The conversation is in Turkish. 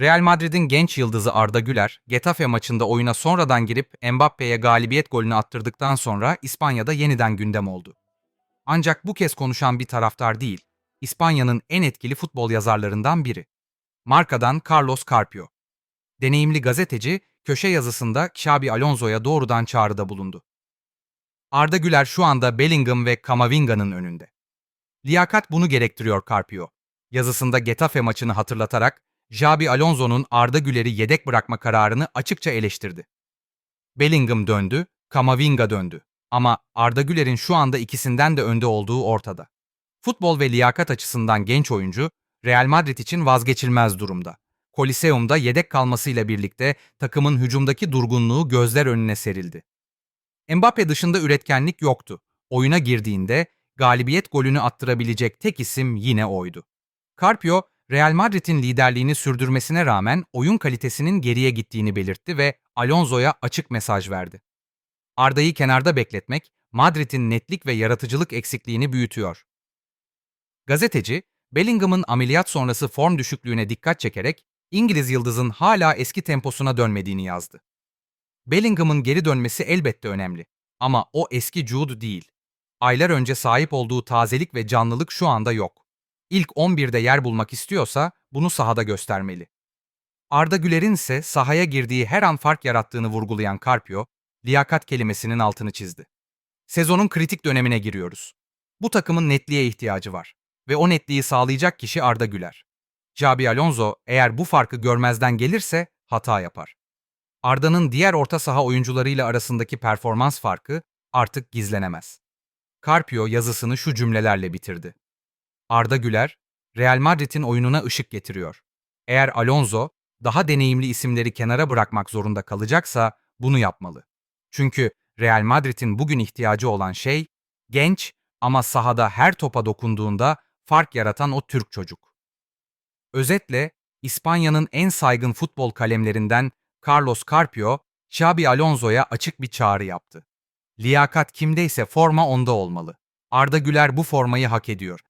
Real Madrid'in genç yıldızı Arda Güler, Getafe maçında oyuna sonradan girip Mbappe'ye galibiyet golünü attırdıktan sonra İspanya'da yeniden gündem oldu. Ancak bu kez konuşan bir taraftar değil, İspanya'nın en etkili futbol yazarlarından biri. Markadan Carlos Carpio. Deneyimli gazeteci, köşe yazısında Xabi Alonso'ya doğrudan çağrıda bulundu. Arda Güler şu anda Bellingham ve Kamavinga'nın önünde. Liyakat bunu gerektiriyor Carpio. Yazısında Getafe maçını hatırlatarak Xabi Alonso'nun Arda Güler'i yedek bırakma kararını açıkça eleştirdi. Bellingham döndü, Kamavinga döndü. Ama Arda Güler'in şu anda ikisinden de önde olduğu ortada. Futbol ve liyakat açısından genç oyuncu, Real Madrid için vazgeçilmez durumda. Koliseum'da yedek kalmasıyla birlikte takımın hücumdaki durgunluğu gözler önüne serildi. Mbappe dışında üretkenlik yoktu. Oyuna girdiğinde galibiyet golünü attırabilecek tek isim yine oydu. Carpio, Real Madrid'in liderliğini sürdürmesine rağmen oyun kalitesinin geriye gittiğini belirtti ve Alonso'ya açık mesaj verdi. Arda'yı kenarda bekletmek, Madrid'in netlik ve yaratıcılık eksikliğini büyütüyor. Gazeteci, Bellingham'ın ameliyat sonrası form düşüklüğüne dikkat çekerek İngiliz yıldızın hala eski temposuna dönmediğini yazdı. Bellingham'ın geri dönmesi elbette önemli ama o eski Jude değil. Aylar önce sahip olduğu tazelik ve canlılık şu anda yok. İlk 11'de yer bulmak istiyorsa bunu sahada göstermeli. Arda Güler'in ise sahaya girdiği her an fark yarattığını vurgulayan Carpio, liyakat kelimesinin altını çizdi. Sezonun kritik dönemine giriyoruz. Bu takımın netliğe ihtiyacı var ve o netliği sağlayacak kişi Arda Güler. Xabi Alonso eğer bu farkı görmezden gelirse hata yapar. Arda'nın diğer orta saha oyuncularıyla arasındaki performans farkı artık gizlenemez. Carpio yazısını şu cümlelerle bitirdi. Arda Güler, Real Madrid'in oyununa ışık getiriyor. Eğer Alonso daha deneyimli isimleri kenara bırakmak zorunda kalacaksa bunu yapmalı. Çünkü Real Madrid'in bugün ihtiyacı olan şey genç ama sahada her topa dokunduğunda fark yaratan o Türk çocuk. Özetle İspanya'nın en saygın futbol kalemlerinden Carlos Carpio, Xabi Alonso'ya açık bir çağrı yaptı. Liyakat kimdeyse forma onda olmalı. Arda Güler bu formayı hak ediyor